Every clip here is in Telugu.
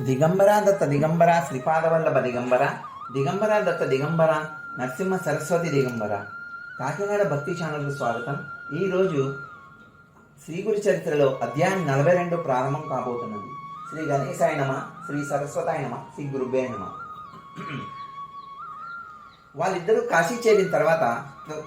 దిగంబర దత్త దిగంబర శ్రీపాదవల్లభ దిగంబర దిగంబర దత్త దిగంబర నరసింహ సరస్వతి దిగంబర కాకినాడ భక్తి ఛానల్కు స్వాగతం. ఈరోజు శ్రీ గురు చరిత్రలో అధ్యాయం నలభై రెండు ప్రారంభం కాబోతున్నది. శ్రీ గణేశాయ నమ శ్రీ సరస్వతాయ నమ శ్రీ గురుబే నమ. వాళ్ళిద్దరూ కాశీ చేరిన తర్వాత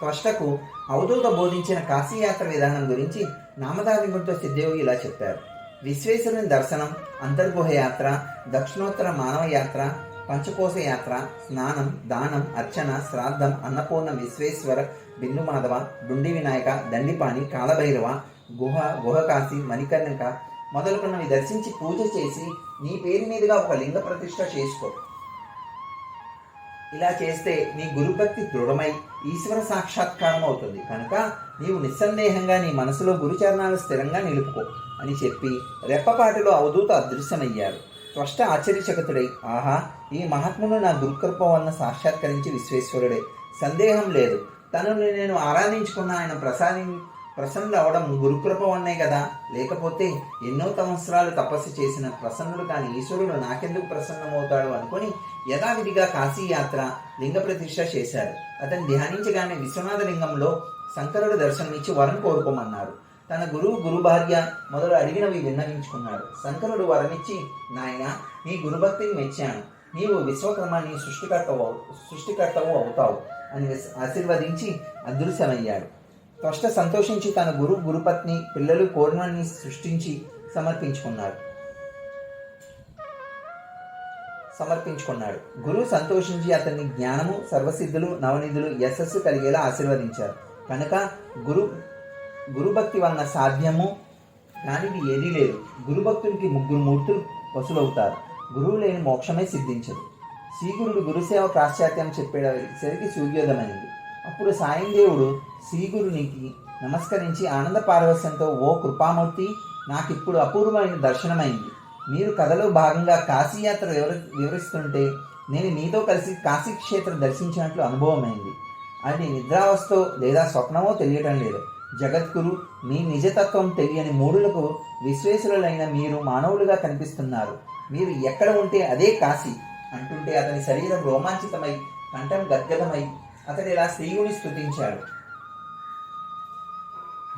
త్వష్టకు అవధూత బోధించిన కాశీయాత్ర విధానం గురించి నామదారింగుడితో సిద్ధయోగి ఇలా చెప్పారు. విశ్వేశ్వరుని దర్శనం అంతర్గుహ యాత్ర దక్షిణోత్తర మానవ యాత్ర పంచకోశ యాత్ర స్నానం దానం అర్చన శ్రాద్ధం అన్నపూర్ణ విశ్వేశ్వర బిందు మాధవ డుండి వినాయక దండిపాణి కాలభైరవ గుహ గుహకాశి మణికర్ణిక మొదలుకున్నవి దర్శించి పూజ చేసి నీ పేరు మీదుగా ఒక లింగ ప్రతిష్ఠ చేసుకో. ఇలా చేస్తే నీ గురుభక్తి దృఢమై ఈశ్వర సాక్షాత్కారం అవుతుంది. కనుక నీవు నిస్సందేహంగా నీ మనసులో గురుచరణాలు స్థిరంగా నిలుపుకో అని చెప్పి రెప్పపాటిలో అవధూత అదృశ్యమయ్యారు త్వష్ట ఆశ్చర్యచకతుడై ఆహా ఈ మహాత్ముడు నా గురుకృప వలన సాక్షాత్కరించి విశ్వేశ్వరుడే. సందేహం లేదు. తనను నేను ఆరాధించుకున్న ఆయన ప్రసాది ప్రసన్నులు అవడం గురుకృప వన్నే కదా లేకపోతే ఎన్నో సంవత్సరాలు తపస్సు చేసిన ప్రసన్నుడు కాని ఈశ్వరుడు నాకెందుకు ప్రసన్నమవుతాడు అనుకొని యథావిధిగా కాశీ యాత్ర లింగ ప్రతిష్ఠ చేశారు. అతను ధ్యానించగానే విశ్వనాథ లింగంలో శంకరుడు దర్శనమిచ్చి వరం కోరుకోమన్నారు. తన గురువు గురు భార్య మొదలు అడిగినవి విన్నవించుకున్నాడు. శంకరుడు వరమిచ్చి నాయన నీ గురుభక్తిని మెచ్చాను. నీవు విశ్వకర్మాన్ని సృష్టికర్తవు సృష్టికర్తవు అవుతావు అని ఆశీర్వదించి అదృశ్యమయ్యాడు. త్వష్ట సంతోషించి తన గురు గురుపత్ని పిల్లలు కోరినని సృష్టించి సమర్పించుకున్నాడు. సమర్పించుకున్నాడు. గురువు సంతోషించి అతన్ని జ్ఞానము సర్వసిద్ధులు నవనిధులు యశస్సు కలిగేలా ఆశీర్వదించారు. కనుక గురు గురుభక్తి వలన సాధ్యము దానికి ఏదీ లేదు. గురుభక్తునికి ముగ్గురు మూర్తులు వసూలవుతారు. గురువు లేని మోక్షమే సిద్ధించదు. శ్రీగురుడు గురుసేవ ప్రాశ్చాత్యం చెప్పేసరికి సూర్యోదమైంది అప్పుడు సాయం దేవుడు శ్రీగురునికి నమస్కరించి ఆనంద పారవస్యంతో ఓ కృపామూర్తి నాకిప్పుడు అపూర్వమైన దర్శనమైంది. మీరు కథలో భాగంగా కాశీయాత్ర వివర వివరిస్తుంటే నేను మీతో కలిసి కాశీ క్షేత్రం దర్శించినట్లు అనుభవమైంది. అది నిద్రావస్థో లేదా స్వప్నమో తెలియటం లేదు. జగద్గురు మీ నిజతత్వం తెలియని మూడులకు విశ్వేశ్వరులైన మీరు మానవులుగా కనిపిస్తున్నారు. మీరు ఎక్కడ ఉంటే అదే కాశీ అంటుంటే అతని శరీరం రోమాంచితమై కంఠం గద్గదమై అతడు ఇలా శ్రీగుని స్థుతించాడు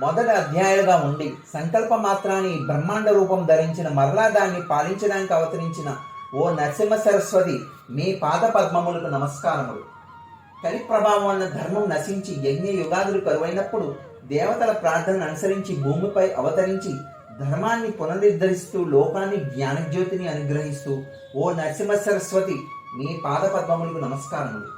మొదటి అధ్యాయులుగా ఉండి సంకల్ప మాత్రాన్ని బ్రహ్మాండ రూపం ధరించిన మరలా దాన్ని పాలించడానికి అవతరించిన ఓ నరసింహ సరస్వతి మీ పాద పద్మములకు నమస్కారములు. కలి ప్రభావం వలన ధర్మం నశించి యజ్ఞ యుగాదులు కరువైనప్పుడు దేవతల ప్రార్థనను అనుసరించి భూమిపై అవతరించి ధర్మాన్ని పునరుద్ధరిస్తూ లోకాన్ని జ్ఞానజ్యోతిని అనుగ్రహిస్తూ ఓ నరసింహ సరస్వతి మీ పాద పద్మములకు నమస్కారములు.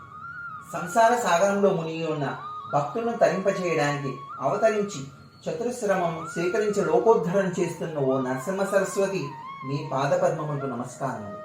సంసార సాగరంలో మునిగి ఉన్న భక్తులను తరింపచేయడానికి అవతరించి చతురశ్రమం స్వీకరించి లోకోద్ధరణ చేస్తున్న ఓ నరసింహ సరస్వతి మీ పాదపద్మములకు నమస్కారం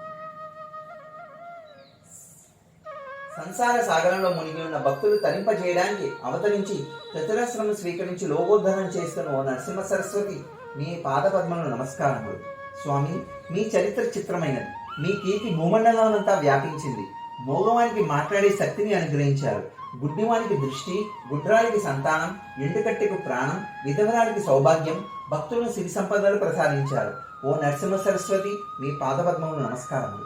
సంసార సాగరంలో మునిగి ఉన్న భక్తులు తరింపజేయడానికి అవతరించి చతురస్రమం స్వీకరించి లోకోద్ధరణ చేస్తున్న ఓ నరసింహ సరస్వతి మీ పాదపద్మములకు నమస్కారములు. స్వామి మీ చరిత్ర చిత్రమైనది. మీ కీర్తి భూమండలమంతా వ్యాపించింది. మౌగవానికి మాట్లాడే శక్తిని అనుగ్రహించారు. గుడ్డివానికి దృష్టి గుడ్రానికి సంతానం ఎండుకట్టెకు ప్రాణం విధవరానికి సౌభాగ్యం భక్తులను సిరి సంపదలు ప్రసాదించారు. ఓ నరసింహ సరస్వతి మీ పాదపద్మములు నమస్కారములు.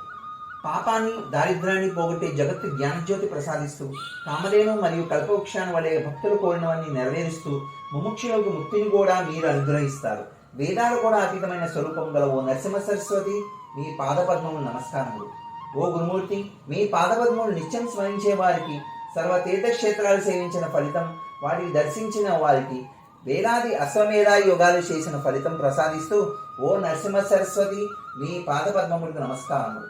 పాపాన్ని దారిద్ర్యాన్ని పోగొట్టే జగత్తు జ్ఞానజ్యోతి ప్రసాదిస్తూ కామధేను మరియు కల్పవృక్షాన్ని వలె భక్తులు కోరినవన్నీ నెరవేరుస్తూ ముముక్షులకు ముక్తిని కూడా మీరు అనుగ్రహిస్తారు. వేదాలు కూడా అతీతమైన స్వరూపం గల ఓ నరసింహ సరస్వతి మీ పాదపద్మములు నమస్కారములు. ఓ గురుమూర్తి మీ పాదపద్మములు నిత్యం స్మరించే వారికి సర్వ తీర్థక్షేత్రాలు సేవించిన ఫలితం వాటిని దర్శించిన వారికి వేలాది అశ్వమేధ యోగాలు చేసిన ఫలితం ప్రసాదిస్తూ ఓ నరసింహ సరస్వతి మీ పాదపద్మములకు నమస్కారములు.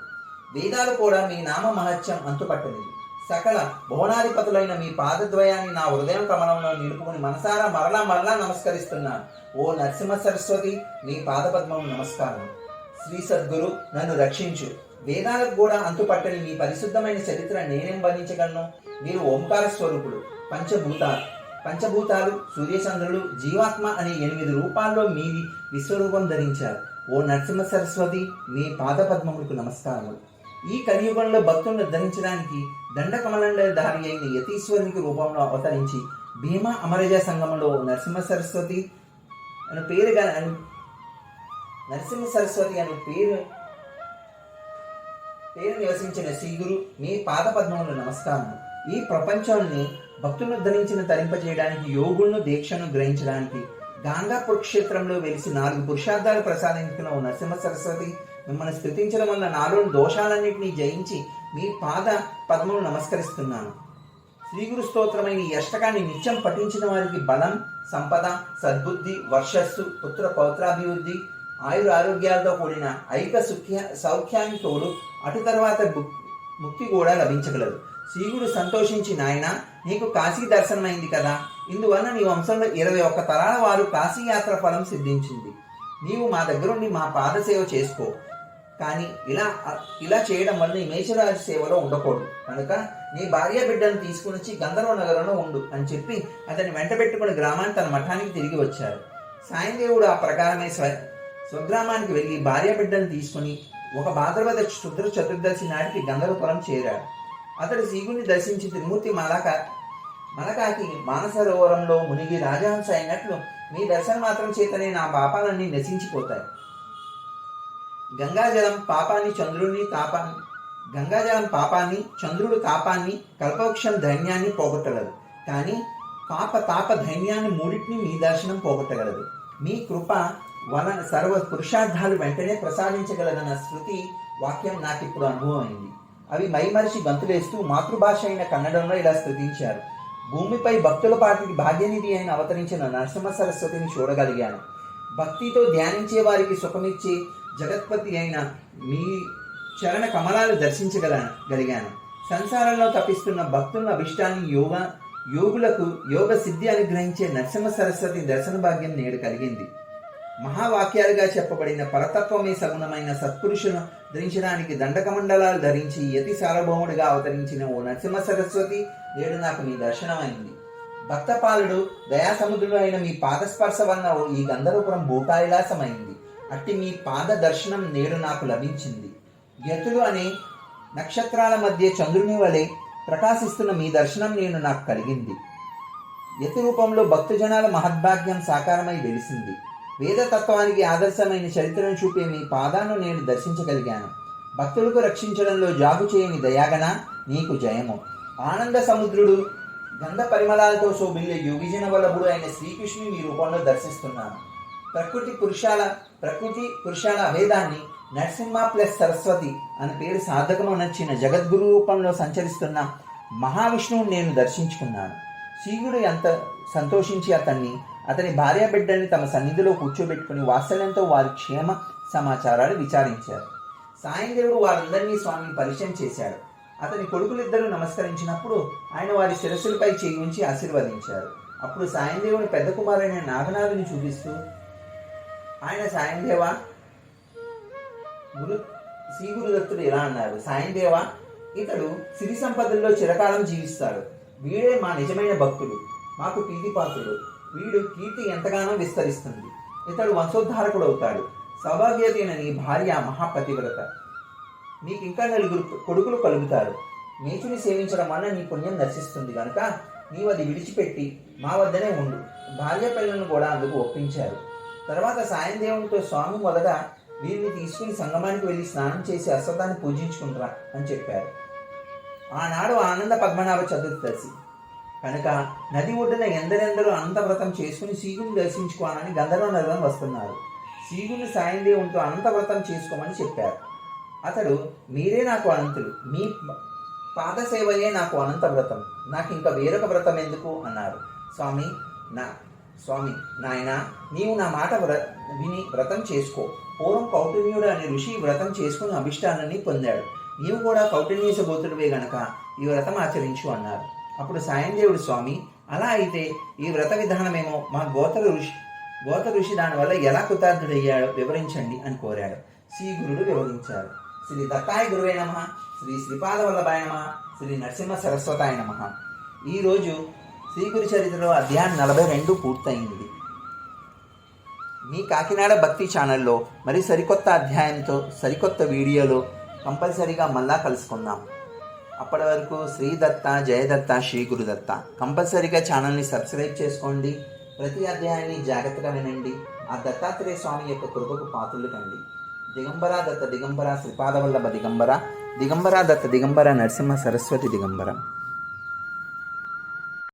వేదాలు కూడా మీ నామ మహత్యం అంతుపట్టనిది. సకల భువనాధిపతులైన మీ పాదద్వయాన్ని నా హృదయం కమలంలో నిలుపుకుని మనసారా మరలా మరలా నమస్కరిస్తున్నాను. ఓ నరసింహ సరస్వతి మీ పాదపద్మము నమస్కారం శ్రీ సద్గురు నన్ను రక్షించు. వేదాలకు కూడా అంతుపట్టని మీ పరిశుద్ధమైన చరిత్ర నేనేం వర్ణించగలను? మీరు ఓంకార స్వరూపుడు పంచభూతాలు. పంచభూతాలు సూర్యచంద్రులు జీవాత్మ అనే ఎనిమిది రూపాల్లో మీ విశ్వరూపం ధరించారు. ఓ నరసింహ సరస్వతి మీ పాదపద్మములకు నమస్కారములు. ఈ కలియుగంలో భక్తులను ధరించడానికి దండకమలంలో దారి అయిన యతీశ్వరునికి రూపంలో అవతరించి భీమా అమరజ సంఘంలో నరసింహ సరస్వతి అని పేరుగా నరసింహ సరస్వతి అనే పేరు పేరు నివసించిన శ్రీగురు మీ పాద పద్మములు నమస్కారం ఈ ప్రపంచాన్ని భక్తులను ధరించిన తరింపజేయడానికి యోగులను దీక్షను గ్రహించడానికి గాంగాపూర్ క్షేత్రంలో వెలిసి నాలుగు పురుషార్థాలు ప్రసాదించుకున్న ఓ నరసింహ సరస్వతి మిమ్మల్ని స్థుతించడం వల్ల నాలోని దోషాలన్నింటినీ జయించి మీ పాద పద్మములు నమస్కరిస్తున్నాను. శ్రీగురు స్తోత్రమైన ఈ అష్టకాన్ని నిత్యం పఠించిన వారికి బలం సంపద సద్బుద్ధి వర్షస్సు పుత్ర పౌత్రాభివృద్ధి ఆయుర ఆరోగ్యాలతో కూడిన ఐక సుఖ్య సౌఖ్యాన్ని తోడు అటు తర్వాత ముక్తి కూడా లభించగలదు. శ్రీగుడు సంతోషించి నాయన నీకు కాశీ దర్శనమైంది కదా. ఇందువలన నీ వంశంలో ఇరవై ఒక్క తరాల వారు కాశీ యాత్ర ఫలం సిద్ధించింది. నీవు మా దగ్గరుండి మా పాదసేవ చేసుకో. కానీ ఇలా ఇలా చేయడం వల్ల నీ మేషరాజు సేవలో ఉండకూడదు. కనుక నీ భార్య బిడ్డను తీసుకుని గంధర్వ నగరంలో ఉండు అని చెప్పి అతని వెంట పెట్టుకుని గ్రామాన్ని తన మఠానికి తిరిగి వచ్చారు. సాయందేవుడు ఆ ప్రకారమే స్వగ్రామానికి వెళ్ళి భార్య బిడ్డను తీసుకుని ఒక భాద్రపద శుద్ర చతుర్దశి నాటికి గంధర్వపురం చేరాడు. అతడు శివుని దర్శించి త్రిమూర్తి మలక మలకాకి మానసరోవరంలో మునిగి రాజహంస అయినట్లు మీ దర్శనం మాత్రం చేతనే నా పాపాలన్నీ నశించిపోతాయి. గంగాజలం పాపాన్ని చంద్రుడిని తాపాన్ని గంగాజలం పాపాన్ని చంద్రుడు తాపాన్ని కల్పవృక్షం ధైన్యాన్ని పోగొట్టగలదు. కానీ పాప తాప ధైన్యాన్ని మూడింటిని మీ దర్శనం పోగొట్టగలదు. మీ కృప వన సర్వ పురుషార్థాలు వెంటనే ప్రసాదించగలదన్న శృతి వాక్యం నాకు ఇప్పుడు అనుభవం అయింది అవి మైమరిచి గంతులేస్తూ మాతృభాష అయిన కన్నడంలో ఇలా స్థుతించారు భూమిపై భక్తుల పాటికి భాగ్యనిధి అయిన అవతరించిన నరసింహ సరస్వతిని చూడగలిగాను. భక్తితో ధ్యానించే వారికి సుఖమిచ్చే జగత్పతి అయిన మీ చరణ కమలాలు దర్శించగల గలిగాను సంసారంలో తప్పిస్తున్న భక్తుల అభిష్టాన్ని యోగ యోగులకు యోగ సిద్ధి అనుగ్రహించే నరసింహ సరస్వతి దర్శన భాగ్యం నేడు కలిగింది. మహావాక్యాలుగా చెప్పబడిన పరతత్వమే సగుణమైన సత్పురుషును ధరించడానికి దండకమండలాలు ధరించి యతి సార్వభౌముడిగా అవతరించిన ఓ నరసింహ సరస్వతి నేడు నాకు మీ దర్శనమైంది. భక్తపాలుడు దయాసముద్రుడు అయిన మీ పాదస్పర్శ వలన ఓ ఈ గంధర్వపురం భూపాయిలాసమైంది అట్టి మీ పాద దర్శనం నేడు నాకు లభించింది. యతులు అనే నక్షత్రాల మధ్య చంద్రుని వలె ప్రకాశిస్తున్న మీ దర్శనం నేను నాకు కలిగింది. యతి రూపంలో భక్తజనాల మహద్భాగ్యం సాకారమై వెలిసింది. వేదతత్వానికి ఆదర్శమైన చరిత్రను చూపే మీ పాదాను నేను దర్శించగలిగాను. భక్తులకు రక్షించడంలో జాగు చేయని దయాగన నీకు జయము. ఆనంద సముద్రుడు గంధ పరిమళాలతో శోభిల్లే యోగిజన వల్లభుడు అయిన శ్రీకృష్ణుని మీ రూపంలో దర్శిస్తున్నాను. ప్రకృతి పురుషాల ప్రకృతి పురుషాల అభేదాన్ని నరసింహ ప్లస్ సరస్వతి అని పేరు సాధకము నచ్చిన జగద్గురు రూపంలో సంచరిస్తున్న మహావిష్ణువుని నేను దర్శించుకున్నాను. శ్రీగుడు ఎంత సంతోషించి అతన్ని అతని భార్య బిడ్డల్ని తమ సన్నిధిలో కూర్చోబెట్టుకుని వాత్సల్యంతో వారి క్షేమ సమాచారాలు విచారించారు. సాయందేవుడు వారందరినీ స్వామిని పరిచయం చేశాడు. అతని కొడుకులిద్దరూ నమస్కరించినప్పుడు ఆయన వారి శిరస్సులపై చేయి ఉంచి ఆశీర్వదించారు. అప్పుడు సాయందేవుని పెద్ద కుమారుడైన నాగనాథుని చూపిస్తూ ఆయన సాయందేవ గురు శ్రీ గురుదత్తుడు ఇలా అన్నారు. సాయందేవ ఇతడు సిరి సంపదల్లో చిరకాలం జీవిస్తాడు. వీడే మా నిజమైన భక్తుడు మాకు ప్రీతిపాత్రుడు. వీడు కీర్తి ఎంతగానో విస్తరిస్తుంది. ఇతడు వంశోద్ధారకుడు అవుతాడు. సౌభాగ్యతైన నీ భార్య మహాపతివ్రత నీకు ఇంకా నలుగురు కొడుకులు కలుగుతారు. నీచుని సేవించడం వల్ల నీ పుణ్యం దర్శిస్తుంది కనుక నీవు అది విడిచిపెట్టి మా వద్దనే ఉండు. భార్య పిల్లలను కూడా అందుకు ఒప్పించారు. తర్వాత సాయం దేవునితో స్వామి మొదట వీరిని తీసుకుని సంగమానికి వెళ్ళి స్నానం చేసి అశ్వతాన్ని పూజించుకుంటారా అని చెప్పారు. ఆనాడు ఆనంద పద్మనాభ చతుర్దశి. కనుక నది ఒడ్డున ఎందరెందరో అనంతవ్రతం చేసుకుని సీగుని దర్శించుకోవాలని గంధర్వ నగరం వస్తున్నారు. సీగుని సాయం దేవునితో అనంతవ్రతం చేసుకోమని చెప్పారు. అతడు మీరే నాకు అనంతులు. మీ పాదసేవయే నాకు అనంత వ్రతం నాకు ఇంకా వేరొక వ్రతం ఎందుకు? అన్నారు. స్వామి నా స్వామి నాయన నీవు నా మాట వ్ర విని వ్రతం చేసుకో. పూర్వం కౌటిన్యుడు అనే ఋషి వ్రతం చేసుకుని అభిష్టానాన్ని పొందాడు. నీవు కూడా కౌటిన్యసబోతుడివే గనక ఈ వ్రతం ఆచరించు అన్నారు. అప్పుడు సాయందేవుడు స్వామి. అలా అయితే ఈ వ్రత విధానమేమో మా గోత్ర ఋషి గోత్ర ఋషి దానివల్ల ఎలా కృతార్థుడయ్యాడో వివరించండి అని కోరాడు. శ్రీ గురుడు వివరించారు. శ్రీ దత్తాయ గురువే నమ. శ్రీ శ్రీపాద వల్లభాయ నమ. శ్రీ నరసింహ సరస్వతాయ నమ. ఈరోజు శ్రీ గురు చరిత్రలో అధ్యాయం నలభై రెండు పూర్తయింది. మీ కాకినాడ భక్తి ఛానల్లో మరి సరికొత్త అధ్యాయంతో సరికొత్త వీడియోలో కంపల్సరీగా మళ్ళా కలుసుకుందాం. అప్పటి వరకు శ్రీ దత్త జయదత్త శ్రీ గురుదత్త కంపల్సరీగా ఛానల్ని సబ్స్క్రైబ్ చేసుకోండి. ప్రతి అధ్యాయాన్ని జాగ్రత్తగా వినండి. ఆ దత్తాత్రేయ స్వామి యొక్క కృపకు పాత్రలు కండి. దిగంబర దత్త దిగంబర శ్రీపాదవల్లభ దిగంబర దిగంబర దత్త దిగంబర నరసింహ సరస్వతి దిగంబర.